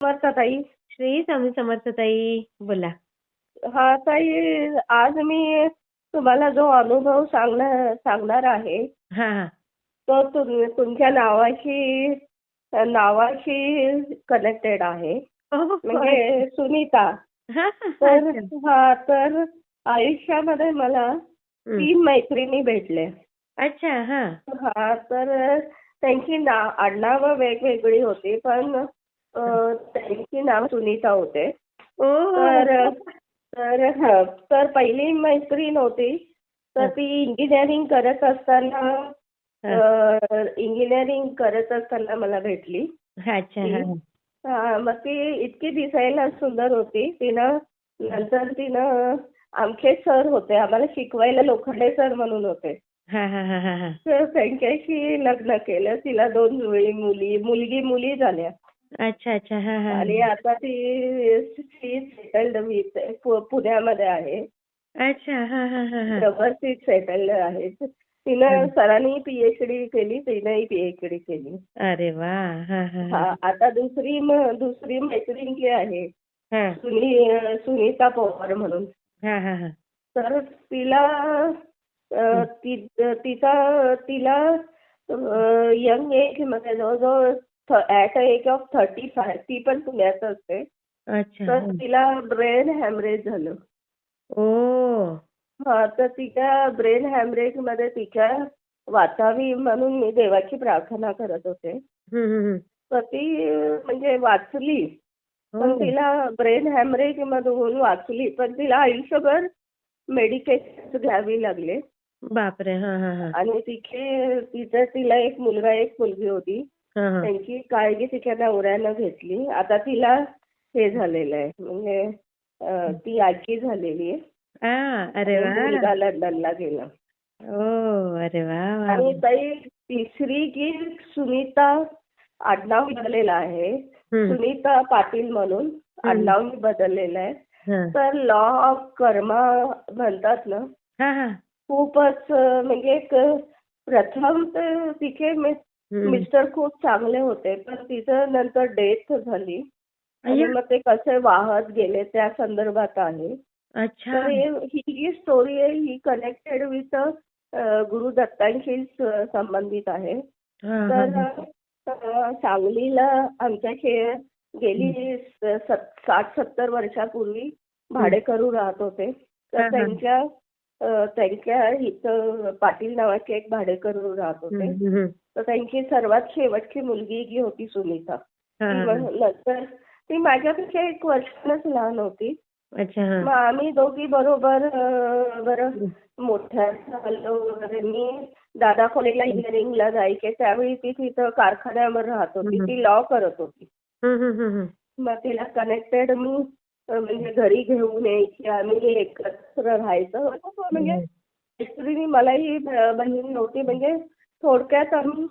समर्थ ताई श्री स्वामी समर्थ ताई बोला. हा ताई आज मी तुम्हाला जो अनुभव सांगणार सांगणार आहे हा हा. तो तुम तुमच्या नावाशी नावाशी कनेक्टेड आहे. हो, म्हणजे सुनीता. हा, हा, तर अच्छा. हा तर आयुष्यामध्ये मला हं. तीन मैत्रिणी भेटले अच्छा हा. हा तर त्यांची ना आडनावं वेगवेगळी होती पण त्यांची नाव सुनीता होते. तर तर हा तर पहिली मैत्रीण होती तर ती इंजिनिअरिंग करत असताना इंजिनिअरिंग करत असताना मला भेटली. अच्छा हा. मग ती इतकी दिसायला सुंदर होती. तिनं नंतर तिनं आमचे सर होते. आम्हाला शिकवायला लोखंडे सर म्हणून होते. हा हा हा हा हा. तर त्यांच्याशी लग्न केलं. तिला दोन जुळी मुली मुलगी मुली झाल्या. अच्छा अच्छा. हा हा आणि आता ती सेटल्ड विथ पुण्यामध्ये आहे. अच्छा. हा हा हा हा. व्यवस्थित सेटल्ड आहे. तिनं सरांनी पीएचडी केली तिनंही पीएचडी केली. अरे वा. हा हा हा. हा आता दुसरी म- दुसरी मैत्रीण जी आहे हा. सुनी सुनीता पवार म्हणून. हा हा हा. तर तिला अ, ति- तिचा तिला यंग एजमध्ये जवळजवळ at a age of thirty five ती पण पुण्यात असते अच्छा। तर तिला ब्रेन हॅमरेज झालं. ओ हा तर तिच्या ब्रेन हॅमरेज मध्ये तिच्या वाचावी म्हणून मी देवाची प्रार्थना करत होते. हम्म, हम्म, हम्म. तर ती म्हणजे वाचली. पण. तिला ब्रेन हॅमरेज मधून वाचली. पण तिला आयुष्यभर मेडिकेशन घ्यावी लागले. बापरे हा हा हा. आणि तिथे तिचं तिला एक मुलगा एक मुलगी होती. त्यांची काळजी तिच्या नवऱ्यानं घेतली. आता तिला हे झालेलं आहे. म्हणजे ती आजी झालेली आहे. अरे वा. मुलगा लंडनला गेला. ओ अरे वा आणि ताई तिसरी जी सुनीता आडनाव बदललेलं आहे. सुनीता पाटील म्हणून आडनाव मी बदललेलं आहे. तर लॉ ऑफ कर्मा म्हणतात ना खूपच म्हणजे एक प्रथम तर तिचे. मिस्टर खूप चांगले होते पण तिचं नंतर डेथ झाली. आणि. मग ते कसे वाहत गेले त्या संदर्भात आहे. अच्छा. तर हे- ही जी स्टोरी आहे ही कनेक्टेड विथ गुरु दत्तांशी संबंधित आहे. तर सांगलीला आमच्याशी गेली साठ सत्तर वर्षापूर्वी भाडेकरू राहत होते. तर. त्यांच्या त्यांच्या इथं पाटील नावाचे एक भाडेकरू राहत होते. तर त्यांची सर्वात शेवटची मुलगी जी होती सुनीता. नंतर ती माझ्यापेक्षा एक वर्षानच लहान होती. अच्छा हा. मग आम्ही दोघी बरोबर मोठ्या झालो वगैरे. मी दादा कॉलेजला इंजिनिअरिंगला जायचे. त्यावेळी ती तिथं कारखान्यावर राहत होती. ती लॉ करत होती. मग तिला कनेक्टेड मी म्हणजे घरी घेऊन यायची आम्ही एकत्र राहायचं म्हणजे ऍक्च्युली मलाही बहीण नव्हती. म्हणजे थोडक्यात आम्ही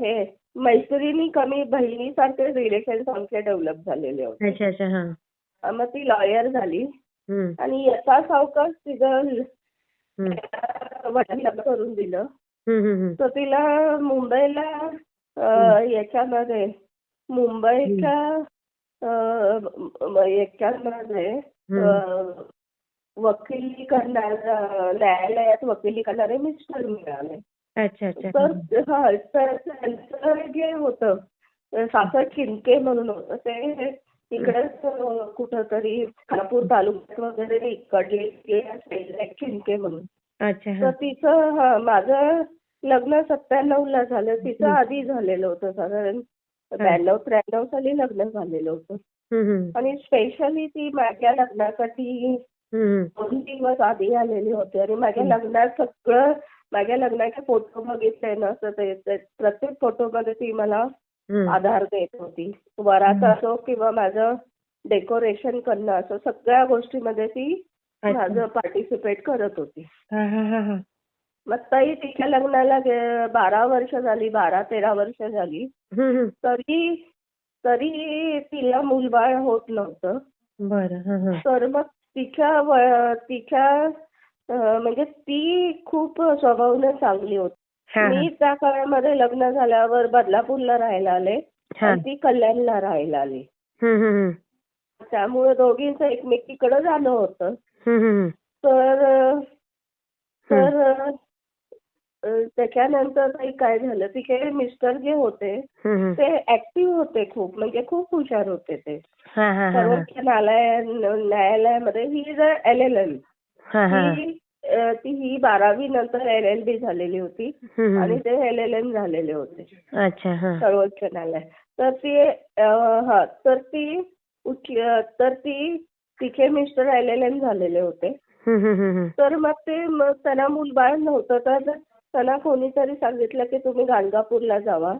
हे मैत्रिणी कमी बहिणीसारखे रिलेशन आमचे डेव्हलप झालेले होते. अच्छा अच्छा अ, मग ती लॉयर झाली. आणि यथा सावकाश तिचं वडील करून दिलं. तर तिला मुंबईला याच्यामध्ये मुंबईच्या याच्यामध्ये वकिली करणार न्यायालयात वकिली करणारे मिस्टर मिळाले. अच्छा अच्छा. तर हा तर त्यांचं जे होतं. सासर चिंके म्हणून होतं. ते तिकडेच कुठं तरी खानापूर तालुक्यात वगैरे इकडले चिंके म्हणून. अच्छा तर हा तिचं हा माझं लग्न सत्त्याण्णव ला झालं. तिचं आधी झालेलं होतं साधारण ब्याण्णव त्र्याण्णव साली लग्न झालेलं होतं. आणि स्पेशली ती माझ्या लग्नासाठी दोन दिवस आधी आलेली होती. आणि माझ्या लग्नात सगळं माझ्या लग्नाचे फोटो बघितले ना तर ते प्रत्येक फोटोमध्ये ती मला. आधार देत होती. वरात असो किंवा माझं डेकोरेशन करणं असो सगळ्या गोष्टीमध्ये ती. माझं पार्टिसिपेट करत होती. मग ताई तिच्या लग्नाला गे- बारा वर्ष झाली बारा तेरा वर्ष झाली. तरी तरी तिला मूलबाळ होत नव्हतं. बरं. तर मग तिच्या व- तिच्या अं, म्हणजे ती खूप स्वभावानं चांगली होती. मी त्या काळामध्ये लग्न झाल्यावर बदलापूरला राहायला आले. आणि ती कल्याणला राहायला आली. त्यामुळे दोघींचं एकमेकीकडे जाणं होतं. तर तर त्याच्यानंतर काही काय झालं तिचे मिस्टर जे होते. ते ऍक्टिव्ह होते खूप म्हणजे खूप हुशार होते ते. सर्वोच्च न्यायालय न्यायालयामध्ये ही जर एल एल एम ती ही बारावी नंतर एल एल बी झालेली होती आणि. ते एल एल एम झालेले होते. अच्छा हा. सर्वोच्च न्यायालय. तर ती हा तर ती तर ती तिचे मिस्टर एल एल एम झालेले होते. तर मग ते मग त्यांना मूलबाळ नव्हतं तर त्यांना कोणीतरी सांगितलं की तुम्ही गाणगापूरला जावा.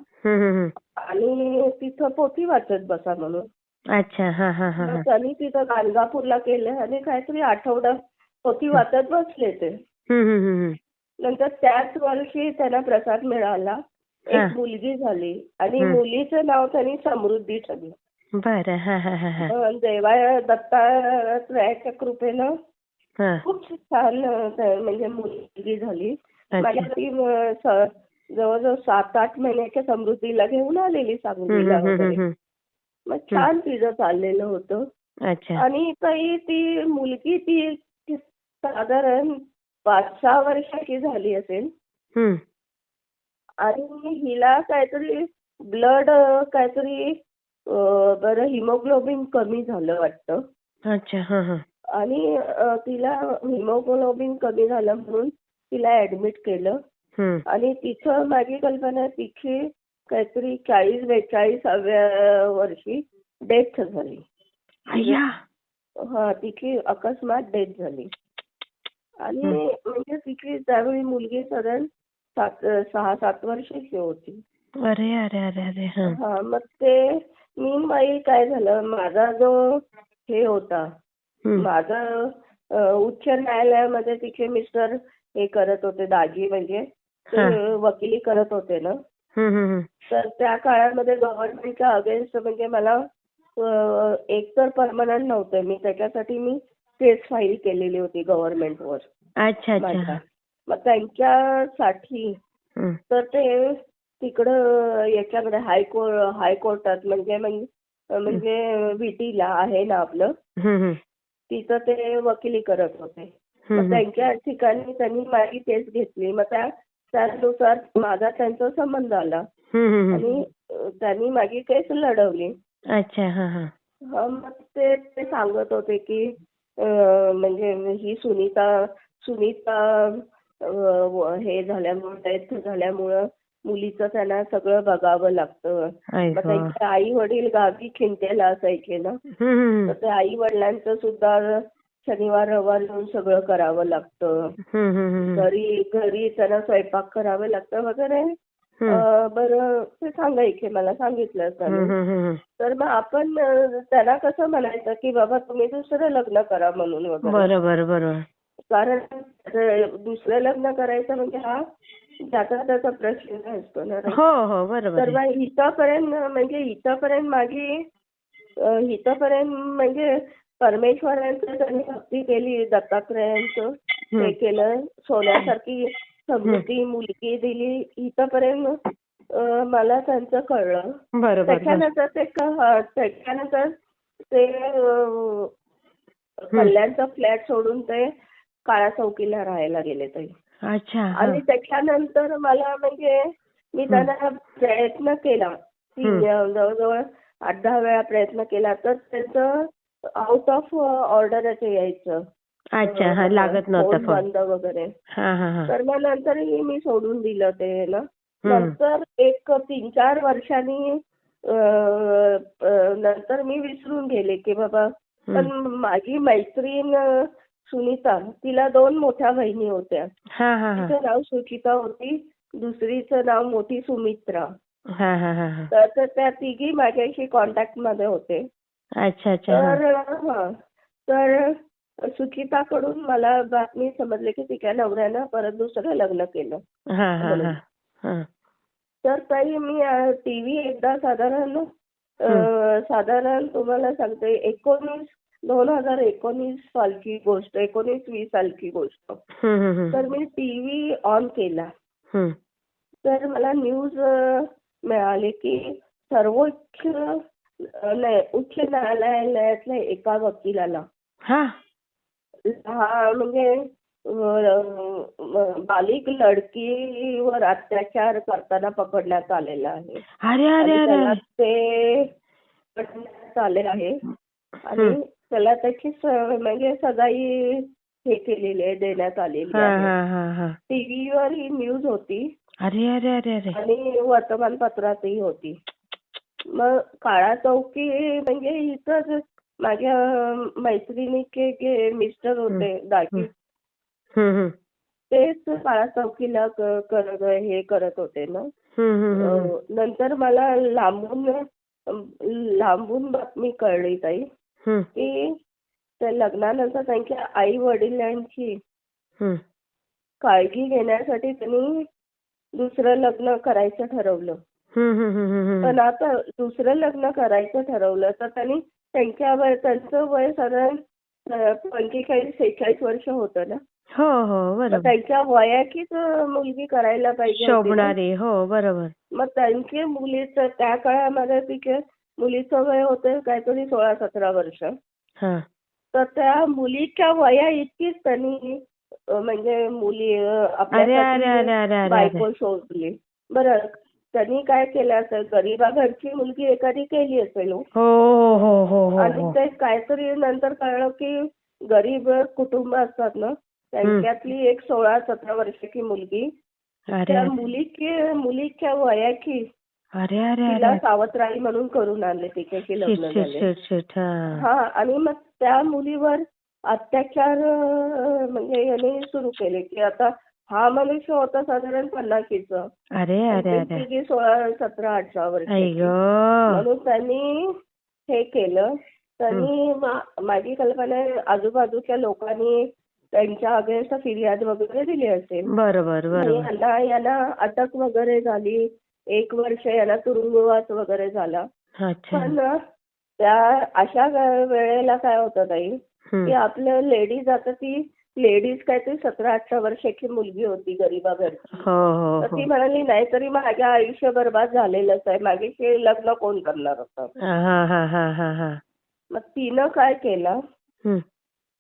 आणि तिथं पोथी वाचत बसा म्हणून. अच्छा हा हा हा हा. मग त्यांनी तिथं गाणगापूरला केलं आणि काहीतरी आठवडा पोथी वाचत बसले ते. नंतर त्याच वर्षी त्यांना प्रसाद मिळाला. एक मुलगी झाली आणि. मुलीचं नाव त्यांनी समृद्धी ठेवलं. बरं हा हा हा हा. देवा दत्तात्रयाच्या कृपेनं खूप छान म्हणजे मुलगी झाली. मला ती जवळजवळ सात आठ महिन्याच्या समृद्धीला घेऊन आलेली सांगलीला वगैरे. मग छान तिचं चाललेलं होतं. अच्छा. आणि काही ती मुलगी ती साधारण पाच सहा वर्षाची झाली असेल. हम्म. आणि हिला काहीतरी ब्लड काहीतरी बरं हिमोग्लोबिन कमी झालं वाटतं. अच्छा आणि तिला हिमोग्लोबिन कमी झालं म्हणून तिला ऍडमिट केलं. आणि तिथं माझी कल्पना तिची काहीतरी चाळीस बेचाळीसाव्या वर्षी डेथ झाली. हा तिची अकस्मात डेथ झाली. आणि म्हणजे तिची त्यावेळी मुलगी साधारण सात सहा सात वर्षाची होती. अरे अरे अरे अरे हा. हा मग ते मी काय झालं माझा जो हे होता. माझा उच्च न्यायालयामध्ये तिचे मिस्टर हे करत होते दाजी म्हणजे ते. वकिली करत होते ना. तर त्या काळामध्ये गव्हर्नमेंटच्या अगेन्स्ट म्हणजे मला अ, एकतर परमनंट नव्हते. मी त्याच्यासाठी मी केस फाईल केलेली होती गव्हर्नमेंटवर अच्छा मग त्यांच्यासाठी. तर ते तिकडं याच्याकडे हायकोर्ट हायकोर्टात म्हणजे म्हणजे म्हणजे विटीला आहे ना आपलं. तिथं ते वकिली करत होते. मग. त्यांच्या ठिकाणी त्यांनी माझी केस घेतली. मग त्या त्यानुसार माझा त्यांचा संबंध आला. आणि त्यांनी माझी केस लढवली. अच्छा हा हा. हा, मग ते सांगत होते की म्हणजे ही सुनीता सुनीता हे झाल्यामुळं डेथ झाल्यामुळं मुलीचं त्यांना सगळं बघावं लागतं. मग. त्यांचे आई वडील गावी खिंट्याला असायचे ना. तर ते आई वडिलांचं सुद्धा शनिवार रविवार येऊन सगळं करावं लागतं. घरी घरी त्यांना स्वयंपाक करावं लागतं वगैरे बरं ते सांगायचे मला सांगितलं त्यांनी हम्म. तर मग आपण त्यांना कसं म्हणायचं की बाबा तुम्ही दुसरं लग्न करा म्हणून वगैरे बरोबर कारण दुसरं लग्न करायचं म्हणजे हा ज्याचा त्याचा प्रश्न असतो ना. हो हो तर. मग इथंपर्यंत म्हणजे इथंपर्यंत माझी इथंपर्यंत म्हणजे परमेश्वरांचं त्यांनी भक्ती केली दत्तात्रयांचं हे. केलं सोन्यासारखी समृद्धी मुलगी दिली इथंपर्यंत मला त्यांचं कळलं. त्याच्यानंतर ते त्याच्यानंतर ते कल्याणचा फ्लॅट सोडून ते काळा चौकीला राहायला गेले ते अच्छा. आणि त्याच्यानंतर मला म्हणजे मी त्यांना प्रयत्न केला. जवळजवळ आठ दहा वेळा प्रयत्न केला तर त्याचं आउट ऑफ ऑर्डरच यायचं. अच्छा हा लागत नव्हता फोन बंद वगैरे. हा हा हा. तर मग नंतरही मी सोडून दिलं ते ना. नंतर एक तीन चार वर्षांनी अं, अं, नंतर मी विसरून गेले की बाबा पण माझी मैत्रीण अं, सुनीता तिला दोन मोठ्या बहिणी होत्या. हा हा हा. तिचं नाव सुचिता होती दुसरीचं नाव मोठी सुमित्रा. हा हा हा हा. तर तर त्या तिघी माझ्याशी कॉन्टॅक्टमध्ये होते. अच्छा अच्छा तर हा. तर सुचिताकडून मला बातमी समजली की तिच्या नवऱ्यानं परत दुसरं लग्न केलं. हा हा हा हा. तर ताई मी टीव्ही एकदा साधारण अं, साधारण तुम्हाला सांगते एकोणीस दोन हजार एकोणीस सालची गोष्ट एकोणीस वीस सालची गोष्ट. हम्म, हम्म, हम्म. तर मी टीव्ही ऑन केला. हम्म. तर मला न्यूज मिळाली की सर्वोच्च नाही उच्च न्यायालयातल्या एका वकिलाला. हा. हा म्हणजे अ, बालिक लडकीवर अत्याचार करताना पकडण्यात आलेला आहे. अरे अरे अरे. त्याला अरे ते पकडण्यात आले आहे. आणि हम्म. त्याला त्याची स- म्हणजे सजाई हे केलेली आहे देण्यात आलेली हा आहे. हा हा हा. टीव्हीवर ही न्यूज होती. अरे अरे अरे अरे. आणि वर्तमानपत्रातही होती. मग काळा चौकी म्हणजे इथंच माझ्या मैत्रिणीचे जे मिस्टर होते दाजी हम्म. तेच काळा चौकीला करत हे करत होते ना. नंतर मला लांबून लांबून बातमी कळली ताई. की त्या लग्नानंतर त्यांच्या आई वडिलांची काळजी घेण्यासाठी त्यांनी दुसरं लग्न करायचं ठरवलं. पण आता दुसरं लग्न करायचं ठरवलं तर त्यांनी त्यांच्या वय त्यांचं वय साधारण पंचेचाळीस सेहेचाळीस वर्ष होतं ना? हो हो बरोबर. त्यांच्या वयाचीच मुलगी करायला पाहिजे. शोभणारी हो बरोबर. मग त्यांची मुलीचं त्या काळामध्ये तिचे मुलीचं वय होतं काहीतरी सोळा सतरा वर्ष. तर त्या मुलीच्या वया इतकीच त्यांनी म्हणजे मुली अरे. बायको शोधली. बरं त्यांनी काय केलं असेल गरीबा घरची मुलगी एखादी केली असेल हो. हो हो हो हो आणि हो ते काहीतरी नंतर कळलं की गरीब कुटुंब असतात ना त्यांच्यातली एक सोळा सतरा वर्षाची मुलगी अरे. त्या मुलीची मुलीच्या वयाची अरे अरे तिला अरे सावत्राई म्हणून करून आणले तिच्याशी शिट लग्न शिट झाले. शिट शिट हा. हा आणि मग त्या मुलीवर अत्याचार अं, म्हणजे याने सुरू केले की आता हा मनुष्य होता साधारण पन्नाशीचा अरे अरे अरे. सोळा सतरा अठरा ग म्हणून त्यांनी हे केलं. त्यांनी माझी कल्पना आहे, आजूबाजूच्या लोकांनी त्यांच्या अगेन्स्ट फिर्याद वगैरे दिली असेल. बरोबर यांना यांना अटक वगैरे झाली. एक वर्ष यांना तुरुंगवास वगैरे झाला. अच्छा. पण त्या अशा वेळेला काय होतं ताई की. आपलं लेडीज आता ती लेडीज काहीतरी सतरा अठरा वर्षाची मुलगी होती गरीबा घरची हो हो. तर हो ती म्हणाली नाही तरी माझं आयुष्य बर्बाद झालेलंच आहे. माझ्याशी लग्न कोण करणार होतं? हा हा हा हा हा. मग तिनं काय केलं? हम्म.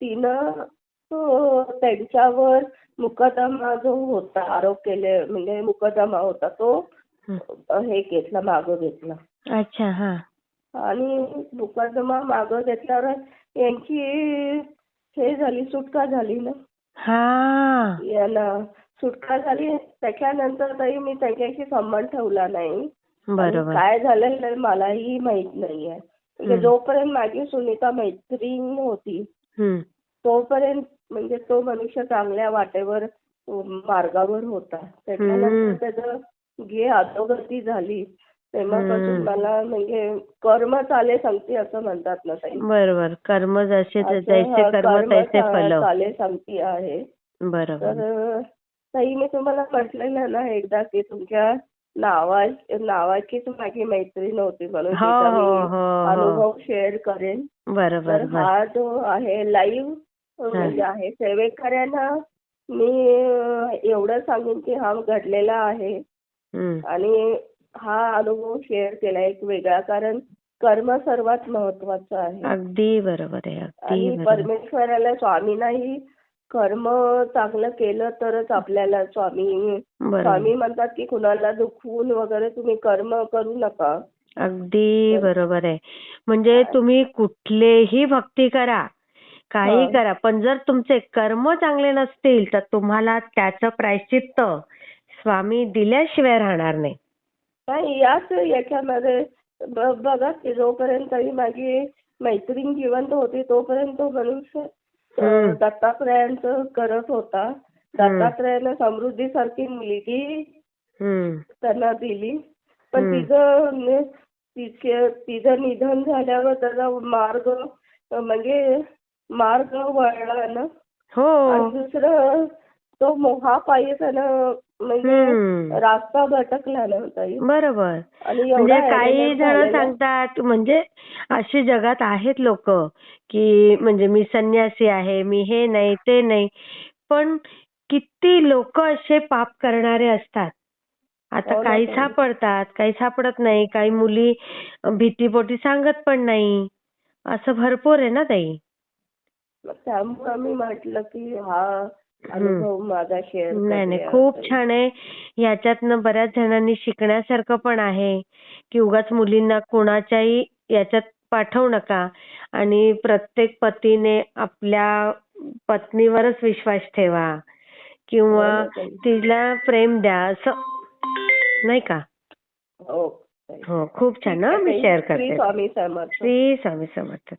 तिनं तो त्यांच्यावर मुकदमा जो होता आरोप केले म्हणजे मुकदमा होता तो हम्म. हे घेतला मागं घेतला. अच्छा हा. आणि मुकदमा मागं घेतल्यावर यांची हे झाली सुटका झाली ना हा यांना सुटका झाली त्याच्यानंतर तरी मी त्यांच्याशी संबंध ठेवला नाही बरोबर काय झालेलं मलाही माहीत नाहीये म्हणजे. जोपर्यंत माझी सुनीता मैत्रीण होती. तोपर्यंत म्हणजे तो मनुष्य चांगल्या वाटेवर मार्गावर होता त्याच्यानंतर. त्याचं जे अधोगती झाली तेव्हापासून. मला म्हणजे कर्म चाले सांगते असं म्हणतात ना ताई. बरोबर. कर्म जसे जैसे कर्म तैसे फल चाले सांगती आहे. बरोबर. तर ताई मी तुम्हाला म्हटलेलं ना एकदा की तुमच्या नावा नावाचीच माझी मैत्रीण होती म्हणून हो तिचा हो मी हो अनुभव शेअर करेन. बरोबर हा जो आहे लाईव्ह म्हणजे आहे सेवेकऱ्यांना मी एवढं सांगेन की हा घडलेला आहे. आणि हा अनुभव शेअर केला एक वेगळा. कारण कर्म सर्वात महत्वाचं आहे. अगदी बरोबर आहे अगदी आणि बरोबर. परमेश्वराला स्वामींनाही कर्म चांगलं केलं तरच आपल्याला स्वामी बरोबर. स्वामी म्हणतात की कुणाला दुखवून वगैरे तुम्ही कर्म करू नका. अगदी बरोबर आहे. म्हणजे तुम्ही कुठलेही भक्ती करा काही. करा पण जर तुमचे कर्म चांगले नसतील तर तुम्हाला त्याचं प्रायश्चित्त स्वामी दिल्याशिवाय राहणार नाही. नाही याच याच्यामध्ये ब- बघा की जोपर्यंत ही माझी मैत्रीण जिवंत होती तोपर्यंत तो मनुष्य. अं, दत्तात्रयांचं करत होता दत्तात्रयानं समृद्धीसारखी मुलगी हम्म. त्यांना दिली पण हम्म. तिचं न- तिचे तिचं निधन झाल्यावर त्याचा मार्ग म्हणजे मार्ग वळला ना हो आणि दुसरं तो मोहापायी त्यानं म्हणजे. रास्ता भटकला ना ताई बरोबर म्हणजे काही जण. सांगतात म्हणजे अशी जगात आहेत लोक की म्हणजे मी संन्यासी आहे मी हे नाही ते नाही पण किती लोक असे पाप करणारे असतात आता हो काही. सापडतात काही सापडत नाही काही मुली भीतीपोटी सांगत पण नाही असं भरपूर आहे ना ताई त्यामुळे मी म्हटलं की हा अनुभव माझा शेअर नाही नाही खूप छान आहे. ह्याच्यातनं बऱ्याच जणांनी शिकण्यासारखं पण आहे की उगाच मुलींना कोणाच्याही याच्यात पाठवू नका. आणि प्रत्येक पतीने आपल्या पत्नीवरच विश्वास ठेवा. किंवा हो. तिला प्रेम द्या असं. नाही का? हो हो खूप छान हं, मी. शेअर श्री करते. स्वामी समर्थ. श्री स्वामी समर्थ